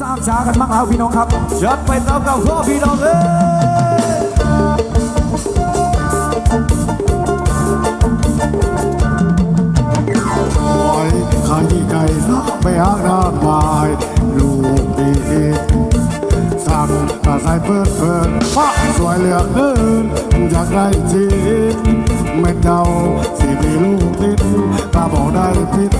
ทราบช้ากันบ้างแล้วพี่น้องครับจัดไปตามกับข้อพี่น้องเอ้ยไว้ขายไก่นะไม่หางานวายลูกดีสั่งตาใส่เปิดเปิดฟ้าสวยเหลือเกินอยากได้จีนเม็ดเดาสิมีลูกติดตาบอกได้พิษ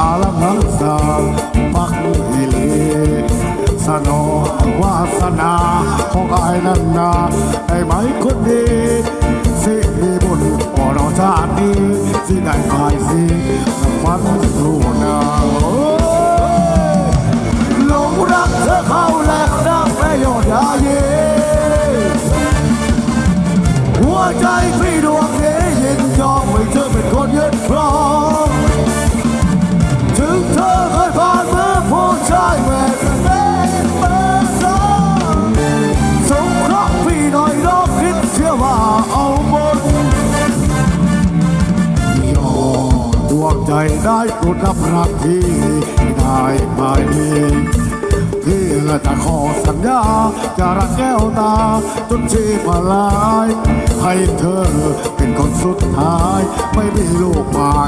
อาลังหังสาบักฮิลีสนอวาสนาของอายนันนาได้ไหมคนดีสิมีบุญอราชาตินี้สิได้หายสิฟันลูกนา รักที่ได้ไหมพี่จะขอสัญญาจะรักแก้วตาจนชีพลาย ให้เธอเป็นคนสุดท้าย ไม่มีลูกหมาย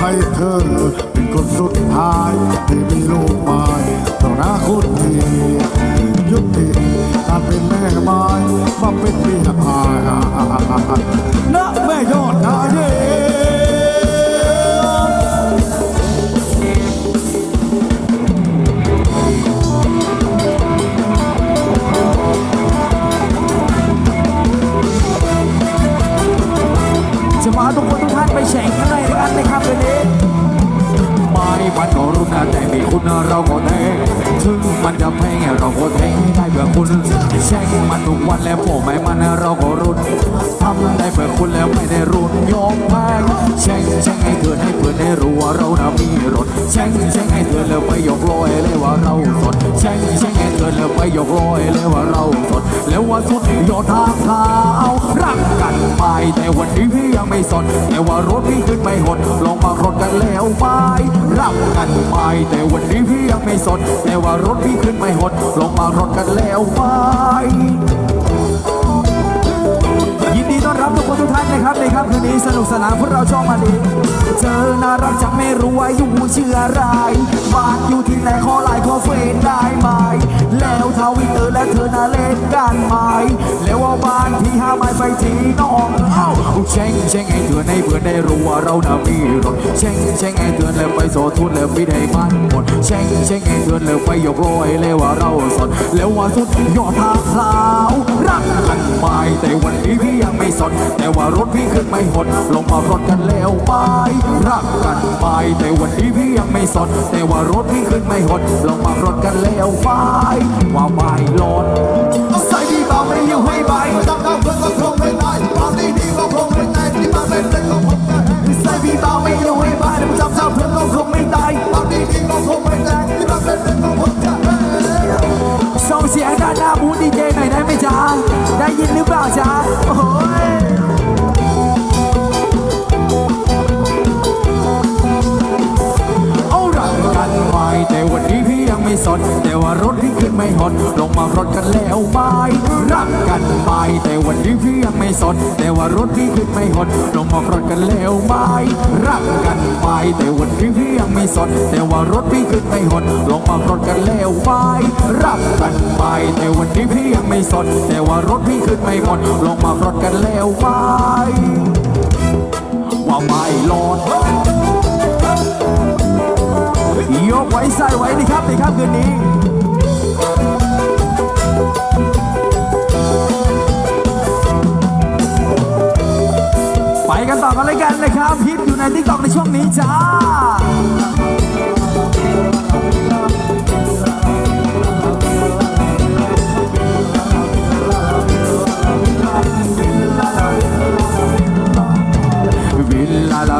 ให้เธอ เป็นคนสุดท้ายที่มีลูกไม้ต่อหน้าคุณทียุติการเป็นแม่ไม้มาเป็นเมียพายนะแม่ยอดนาเยจะมาทุกคนทุกท่านไปแข่งกันเลยนะครับในค่ำคืน มันก็รู้นะแต่มีคุณเราก็เทถึงมันจะแพงเราก็เทได้เพื่อคุณแช่งมันทุกวันแล้วพ่อแม่มันเราก็รุนทำได้เพื่อคุณแล้วไม่ได้รุนยอมแพ้แช่งแช่งให้เธอให้เพื่อนได้รู้ว่าเรานะมีรถแช่งแช่งให้เธอแล้วไปยกลอยเลยว่าเราสดแช่ง ยกลอยแล้วว่าเราสด แล้วว่าสุดยอดทางเท้ารักกันไปแต่วันนี้พี่ยังไม่สด แต่ว่ารถพี่ขึ้นไม่หด ลองมารถกันแล้วไปรักกันไปแต่วันนี้พี่ยังไม่สด แต่ว่ารถพี่ขึ้นไม่หด ลองมารถกันแล้วไป คนทุกท่านนะครับในค่ำคืนนี้สนุกสนานพวกเราชอบมาดีเธอน่ารักจังไม่รู้ว่าอยู่ชื่ออะไรบ้านอยู่ที่ไหนขอไลน์ขอเฟซได้ไหม แล้วทวิตเตอร์และเธอน่าเล่นกันไหม แล้วว่าบ้านพี่ห้าไม้ไปที่น้องเอ้าเช่งเช่งให้เธอในเพื่อได้รู้ว่าเราน่ะมีรถเช่งเช่งให้เธอแล้วไปโสทุนแล้วไม่ได้มันหมดเช่งเช่งให้เธอแล้วไปยกลอยเลยว่าเราสดแล้วว่าสุดยอดทางขาวรักกันไปแต่วันนี้พี่ยังไม่สนแต่ว่ารถพี่ขึ้นไม่หด ลงมารถกันแล้วไปรักกันไป แต่วันนี้พี่ยังไม่สด แต่ว่ารถพี่ขึ้นไม่หด ลงมารถกันแล้วไปว่าไม่ลอนใส่พี่เาไม่ยังให้ใบตั้งดาวเพื่อนก็คงไม่ได้ความดีดีก็คงไม่ได้ที่มาเป็นเรื่องของผม่ใส่พี่เาไม่ยังให้ใบแต่จำชาวเพื่อนก็คงไม่ได้ความดีดีก็คงไม่ได้ที่มาเป็นเรื่องของผมส่งเสียงด้านหน้าบูธดีเจหน่อยได้ไหมจ๊ะได้ยินหรือเปล่าจ๊ะโอ้ย สนแต่ว่ารถพี่ขึ้นไม่หดลงมารถกันแล้วไหมรักกันไหมแต่วันนี้พี่ยังไม่สนแต่ว่ารถพี่ขึ้นไม่หดลงมารถกันแล้วไหมรักกันไหมแต่วันนี้พี่ยังไม่สนแต่ว่ารถพี่ขึ้นไม่หดลงมารถกันแล้วไหมรักกันไหมแต่วันนี้พี่ยังไม่สนแต่ว่ารถพี่ขึ้นไม่หดลงมารถกันแล้วไหมว่าไม่รอด ยกไว้ใส่ไว้นะครับในค่ำคืนนี้ไปกันต่อกันเลยกันนะครับฮิตอยู่ในทิกตอกในช่วงนี้จ้า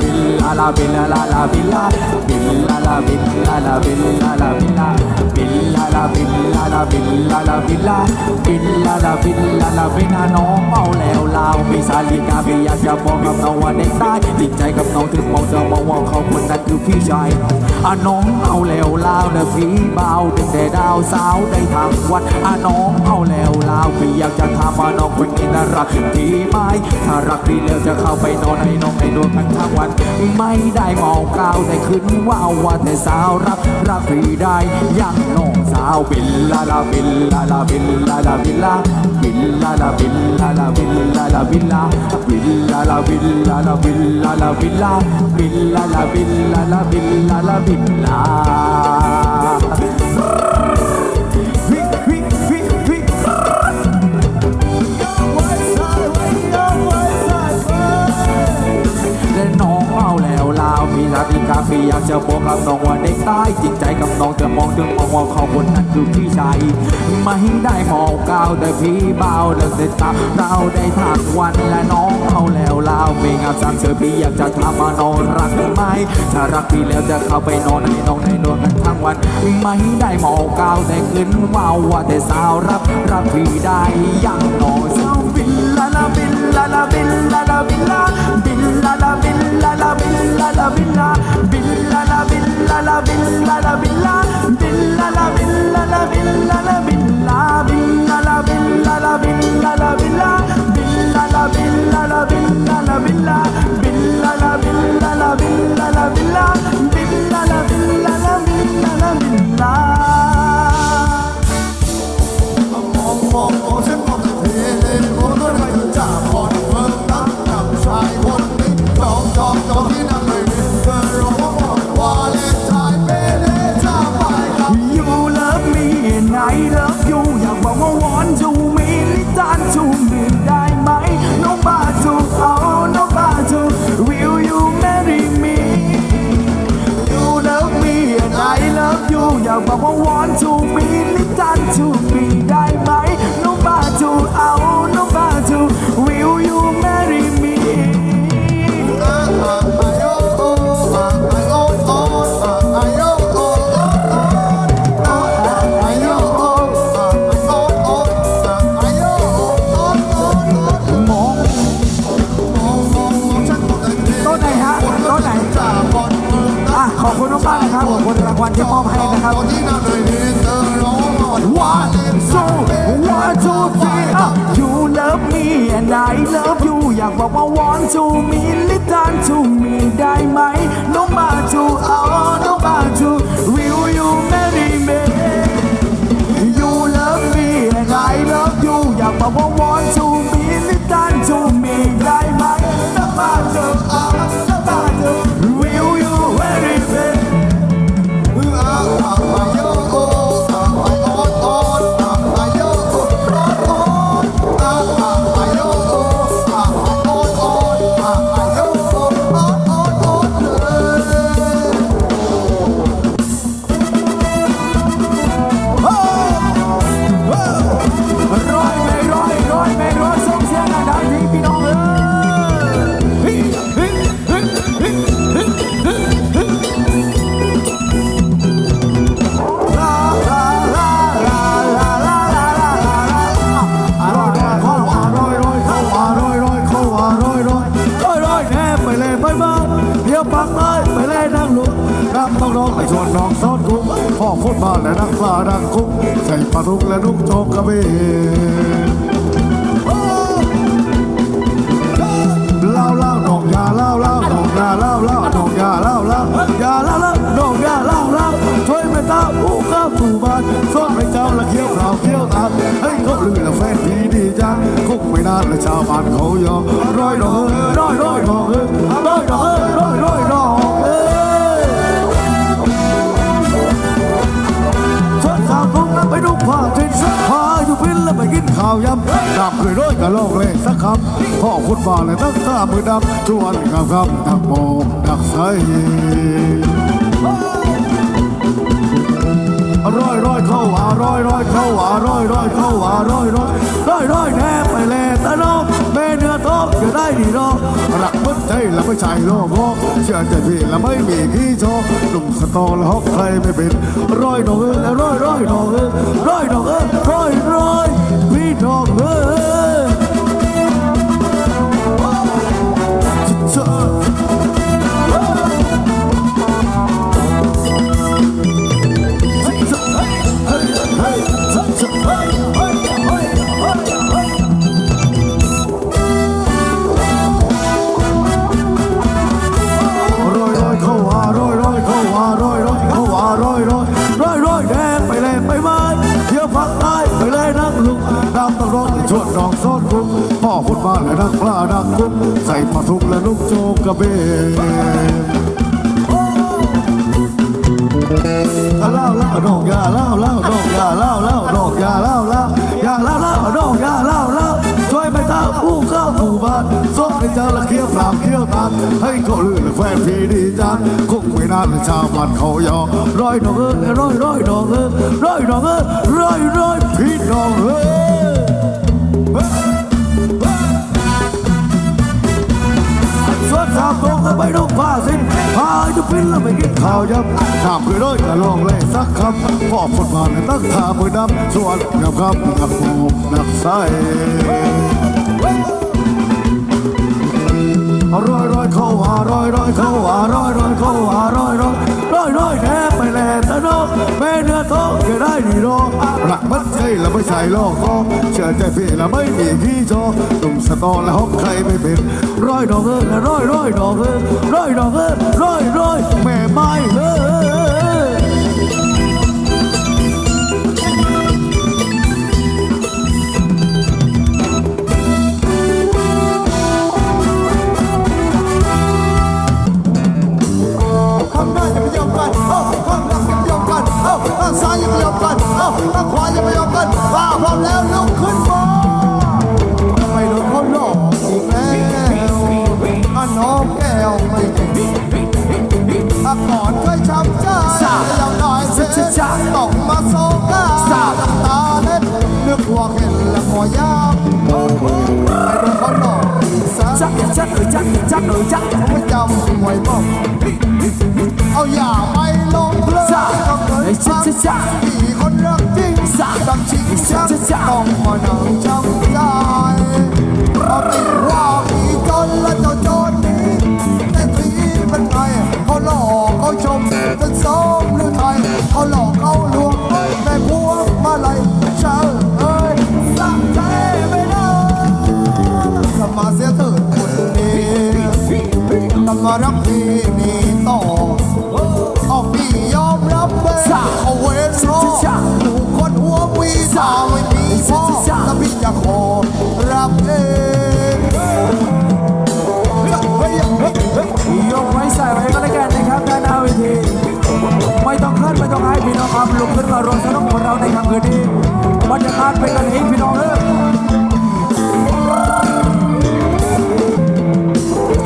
วิลลาลาวิลลาวิลลาลาวิลลาลาวิลลาน้องเมาแล้วลาวมีสาลิกาพี่อยากจะบอกกับน้องว่าเด็กตายติดใจกับน้องถึงมองจะมองว่าเขาคนนั้น คือพี่ชายอาน้องเอาแล้วลาวเด้อพี่เบาดึงแต่ดาวสาวได้ทางวัดอาน้องเอาแล้วลาวพี่อยากจะทำมว่าน้องคนนี้น่ารักพี่ไหมถ้ารักดีแล้วจะเข้าไปนอนให้น้องในดวงกันทั้งวัน ไม่ได้เมากาวแต่ขึ้นว่าวว่าแต่สาวรักรักพี่ได้ยังน้องสาวบิลลาลาบิลลาลาบิลลาลาบิลลาบิลลาลาบิลลาลาบิลลาลาบิลลาบิลลาลาบิลลาลาบิลลาลาบิลลาบิลลาลาบิลลาลาบิลลาลาบิลลา ฟีกาพี่อยากจะบอกกับน้องว่าเด็กใต้จริงใจกับน้องจะมองถึงมองว่าเขาคนนั้นคือพี่ชายไม่ได้มองก้าวแต่พี่เบาเดินเสร็จตามเราได้ทางวันและน้องเอาแล้วลาวไม่งามสามเสือพี่อยากจะถามว่านองรักไหมถ้ารักพี่แล้วจะเข้าไปนอนให้น้องในนวลกันทั้งวัน ไม่ได้มองก้าวแต่ขึ้นว่าวว่าแต่สาวรับรักพี่ได้ยังน้อง la villa, la villa ขอบคุณรางวัลที่มอบให้นะครับ One, two, one, two, three, up. You love me and I love you อยากบอกว่า want to me ลิตาน to me ได้ไหม No bar to oh no bar to Will you marry me You love me and I love you อยากบอกว่า want to me ลิตาน to me ได้ไหม No bar to และชาวบ้านเขายอมร้อยดอกเอ้ร้อยร้อยดอกเอ้ร้อยดอกเอ้ร้อยร้อยดอกเอ้ชดสาวคงนั่งไปดูผ้าทิ้งผ้าอยู่พินแล้วไปกินข้าวยำดำเคยร้อยกับโลกเลยสักคำพ่อคุณบ้านเลยตั้งตามือดำชวนกับคำดักโมดักใส ร้อยเข้าว่าร้อยร้อยเข้าว่าร้อยร้อยเข้าว่าร้อยร้อยร้อยร้อยแน่ไปเลยตาน้องแม่เนื้อทองจะได้ดีน้องรักมันใจแล้วไม่ใช่โลกโง่เชื่อใจพี่แล้วไม่มีขี้โชหนุ่มสตอและฮอกใครไม่เป็นร้อยน้องเอ้ยร้อยร้อยน้องเอ้ยร้อยน้องเอ้ยร้อยร้อยพี่ดองเอ้ย ร้องซอนกุ้งพ่อคุณบ้านและนักปลาดักกุ้งใส่ผ้าทุกและนุ่งโจกกระเบนเล่าเล่าดอกยาเล่าเล่าดอกยาเล่าเล่าดอกยาเล่าเล่ายาเล่าเล่าดอกยาเล่าเล่าช่วยไม่ตาผู้เข้าถูบ้านส้มให้เจ้าละเคี้ยวสามเคี้ยวตานให้เขาลื่นและแฟนพีดีจังคงไม่นานและชาวบ้านเขายอร้อยดอกเอ้ยร้อยร้อยดอกเอ้ยร้อยดอกเอ้ยร้อยร้อยพี่ดอกเอ้ย สวนสามตรงก็ไปดูผ้าสิ้นพาอยู่พินแล้วไปกินข้าวยำน้ำคือร้อยกะลองเลยสักคำพ่อพดมาในตั้งทามือดำส่วนกับคำกับโมกนักใสร้อยร้อยเข้าหาร้อยร้อยเข้าหาร้อยร้อยเข้าหาร้อยร้อยร้อยร้อยแน่ไปแลตะนกแม่เนื้อทองจะได้ดีรอรักมัน แล้วไม่ใช่ลอกคอเชื่อใจพี่แล้วไม่มีขี้จอหนุ่มสตอแล้วฮอกใครไม่เป็นร้อยดอกเอ้ยร้อยร้อยดอกเอ้ยร้อยดอกเอ้ยร้อยร้อยแม่ไม้เอ้ยข้างหน้ย่าไปยอมกันเอ้าข้างหลังอย่าไปยอมกันเอ้าข้างซ้ายย่าไปยอมกัน จะไม่ยอมกันว่าพร้อมแล้วลุกขึ้นมาไม่โดนเขาหลอกอีกแล้วอันน้องแก้วไม่เก่งอาก่อนเคยช้ำใจแล้วได้เสียต้องมาโซกาน้ำตาเล็ดนึกว่าเห็นแล้วขอยากไม่โดนเขาหลอก อีกสักจักจักเออจักจักเออจักไม่จำไว้บอกเอาอย่าไปลงเพลินก็เกินฟังที่คนรักจริงดังชิงชักต้องมานั่งช้ำใจเอาติดว่ามีจนและเจ้าจรนี้แต่ทีเป็นไงเขาหลอกเขาชมเป็นสม จะขอรับเองยกไว้ใส่ไว้ก็แล้วกันนครัานนาเวทีไม่ต้องเคลื่อนไม่ต้องให้พี่น้องครับลุกขึ้นมรวสนุกขอเราในคำคืนนี้บรรยากาศเป็นกันเองพี่น้องเอ้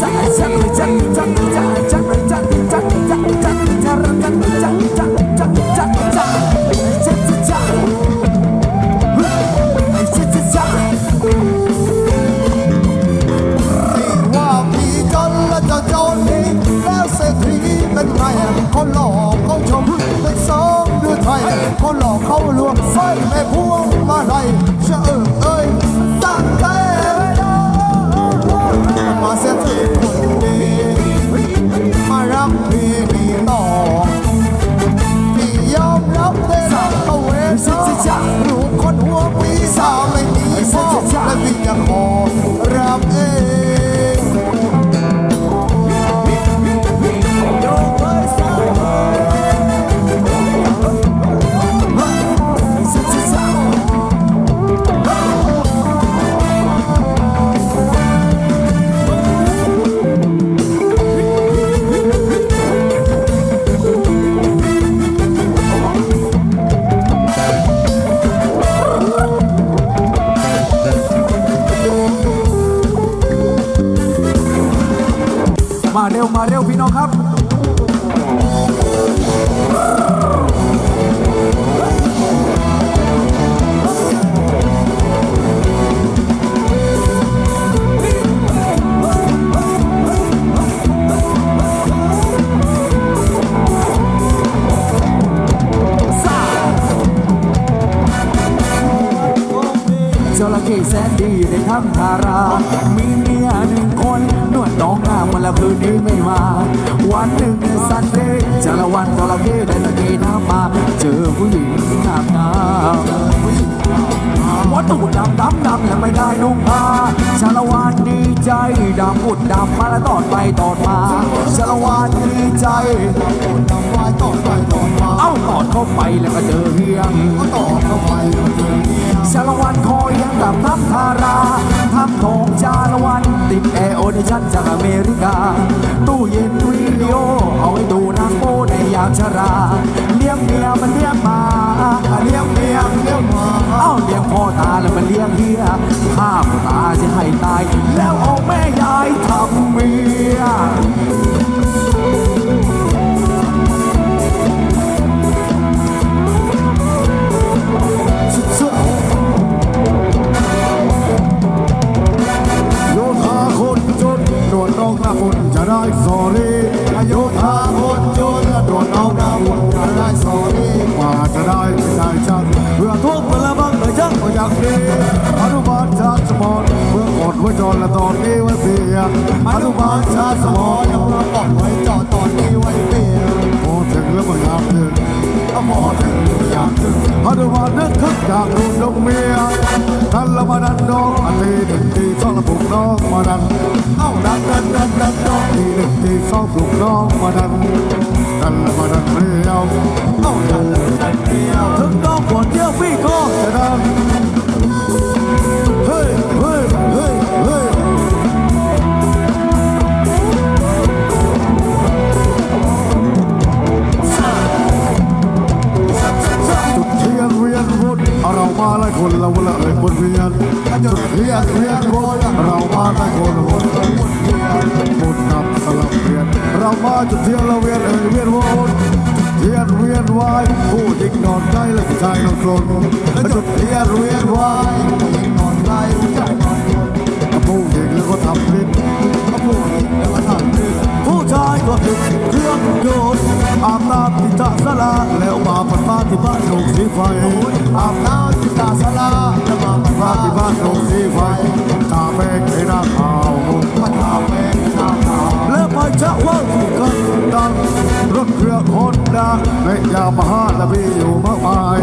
จักจักจัก แสนดีในถ้ำทารา มีเมียหนึ่งคน วดน้องงามมาแล้วคืนนี้ไม่มา วันหนึ่งสันเดย์จระวันจระเข้ได้ตะเกีน้ำมาเจอผู้หญิงงามงามว่าตูดดำดำดำและไม่ได้นุ่งผ้าชาละวานดีใจดำอุดดำมาแล้วตอดไปตอดมาชาละวานดีใจนำไว้ต่อไปต่อมาเอ้าตอดเข้าไปแล้วก็เจอเฮียงก็ต่อเข้าไปเจอเนี่ยชาละวันคอยยังกับน้ำทารา ทำของจาละวัน ติดแอร์โอดิชั่นจากอเมริกา ตู้เย็นวิดีโอ เอาไว้ดูนังโป้ในยามชรา เลี้ยงเมียมันเลี้ยงมาเลี้ยงเมียมันเลี้ยงมาเอ้าเลี้ยงพ่อตาแล้วมันเลี้ยงเฮียข้าพ่อตาจะให้ตาย แล้วเอาแม่ เมื่อก่อนไว้จนและตอนนี้ไว้เพียงอนุบาลชาติสมอยังมาก่อนไว้จอดตอนนี้ไว้เปลี่ยนพอถึงแล้วก็อยากถึงอาหมอถึงอยากถึงอนุบาลนึกถึงอยากดูนกเมียท่นละมาดันน้องอันนี้หนึ่งทีสองละปลุกน้องมาดันเอ้าดันดันดันดันดันทีหนึ่งทีสองปลุกน้องมาดันท่นละมาดันเรีย เทียนเวียนวนเรามาหลายคนวนเวียนวนนับสลับเวียนเรามาจุดเทียนเราเวียนเอ่ยเวียนวนเทียนเวียนวายผู้หญิงนอนใจและผู้ชายนอนกลนจุดเทียนเวียนวายผู้หญิงนอนได้ผู้ชายนอนบนผู้หญิงแล้วก็ทำผิดผู้หญิงแล้วก็ทำดื้อผู้ชายก็ผิดเครื่องโยนอาบน้ำที่ท่าสลาแล้วมาปัดป้าที่บ้านโรงสีไฟอาบน้ำ ด้าและยามาฮ่าและพี่อยู่มากมาย